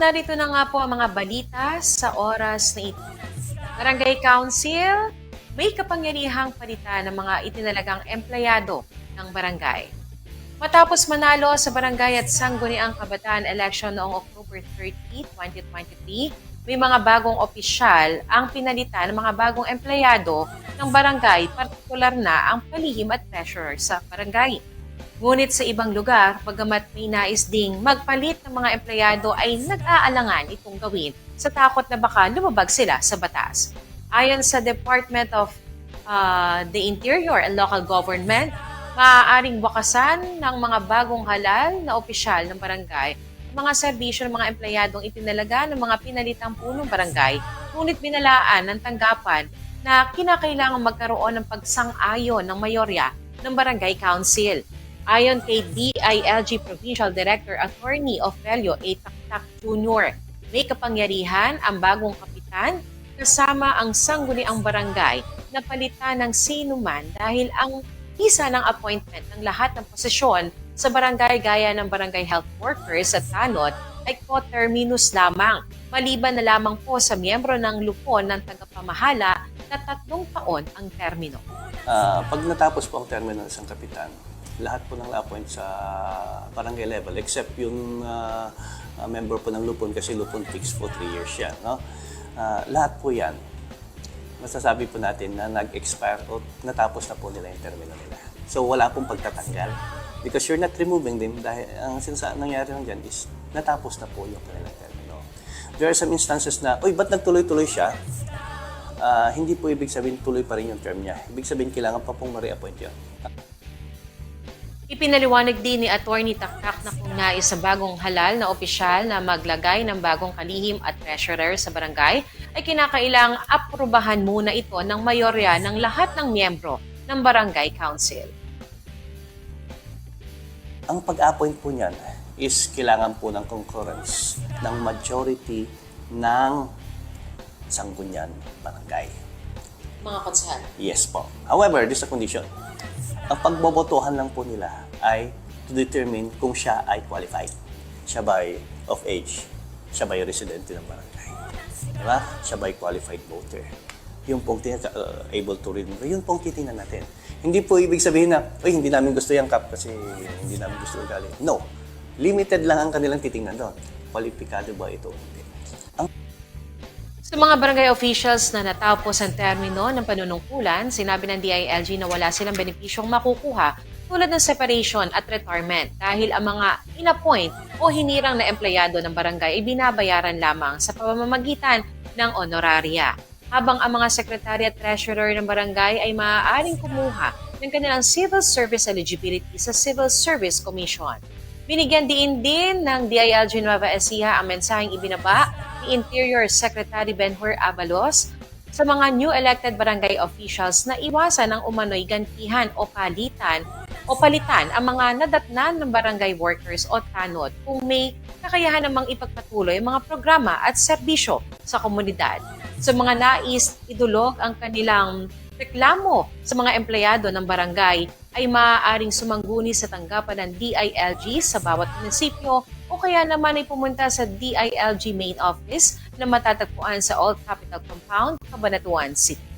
narito na nga po ang mga balita sa oras na ito. Barangay Council, may kapangyarihang palitan ng mga itinalagang empleyado ng barangay. Matapos manalo sa barangay at sangguniang kabataan election noong October 30, 2023, may mga bagong opisyal ang pinalitan ng mga bagong empleyado ng barangay, partikular na ang palihim at treasurer sa barangay. Ngunit sa ibang lugar, bagamat may nais ding magpalit ng mga empleyado ay nag-aalangan itong gawin sa takot na baka lumabag sila sa batas. Ayon sa Department of uh, the Interior and Local Government, maaaring wakasan ng mga bagong halal na opisyal ng barangay ang mga serbisyo ng mga empleyadong itinalaga ng mga pinalitang punong barangay, ngunit binalaan ng tanggapan na kinakailangan magkaroon ng pagsang-ayon ng mayorya ng barangay council. Ayon kay DILG Provincial Director Attorney Ofelio A. Taktak Jr., may kapangyarihan ang bagong kapitan kasama ang sangguniang barangay na palitan ng sino man dahil ang visa ng appointment ng lahat ng posisyon sa barangay gaya ng barangay health workers at tanod ay co-terminus lamang, maliban na lamang po sa miyembro ng lupon ng tagapamahala na tatlong taon ang termino. Ah, pag natapos po ang termino ng isang kapitan, lahat po ng na-appoint sa barangay level except yung ah, member po ng Lupon kasi Lupon fixed po 3 years yan. No? Ah, lahat po yan, masasabi po natin na nag-expire o natapos na po nila yung termino nila. So wala pong pagtatanggal. Because you're not removing them dahil ang sinasa nangyari lang dyan is natapos na po yung kanilang termino. There are some instances na, uy, ba't nagtuloy-tuloy siya? Ah, hindi po ibig sabihin tuloy pa rin yung term niya. Ibig sabihin kailangan pa pong ma-reappoint yun. Ipinaliwanag din ni Attorney Taktak na kung nais sa bagong halal na opisyal na maglagay ng bagong kalihim at treasurer sa barangay, ay kinakailang aprubahan muna ito ng mayorya ng lahat ng miyembro ng barangay council. Ang pag-appoint po niyan is kailangan po ng concurrence ng majority ng sanggunyan barangay. Mga konsehal. Yes po. However, this is a condition. Ang pagbobotohan lang po nila ay to determine kung siya ay qualified. Siya ba of age? Siya ba ay residente ng barangay? Diba? Siya ba ay qualified voter? Yung pong tin- uh, able to read. Yun pong titingnan natin. Hindi po ibig sabihin na, uy, hindi namin gusto yung cup kasi hindi namin gusto ugali. No. Limited lang ang kanilang titingnan doon. Kwalipikado ba ito? Ang Sa mga barangay officials na natapos ang termino ng panunungkulan, sinabi ng DILG na wala silang benepisyong makukuha tulad ng separation at retirement dahil ang mga inappoint o hinirang na empleyado ng barangay ay binabayaran lamang sa pamamagitan ng honoraria. Habang ang mga secretary at treasurer ng barangay ay maaaring kumuha ng kanilang civil service eligibility sa Civil Service Commission. Binigyan din din ng DILG Nueva Ecija ang mensaheng ibinaba ni Interior Secretary Benhur Abalos sa mga new elected barangay officials na iwasan ang umano'y gantihan o palitan o palitan ang mga nadatnan ng barangay workers o tanod kung may kakayahan namang ipagpatuloy mga programa at serbisyo sa komunidad. Sa mga nais idulog ang kanilang reklamo sa mga empleyado ng barangay ay maaaring sumangguni sa tanggapan ng DILG sa bawat munisipyo o kaya naman ay pumunta sa DILG main office na matatagpuan sa Old Capital Compound, Cabanatuan City.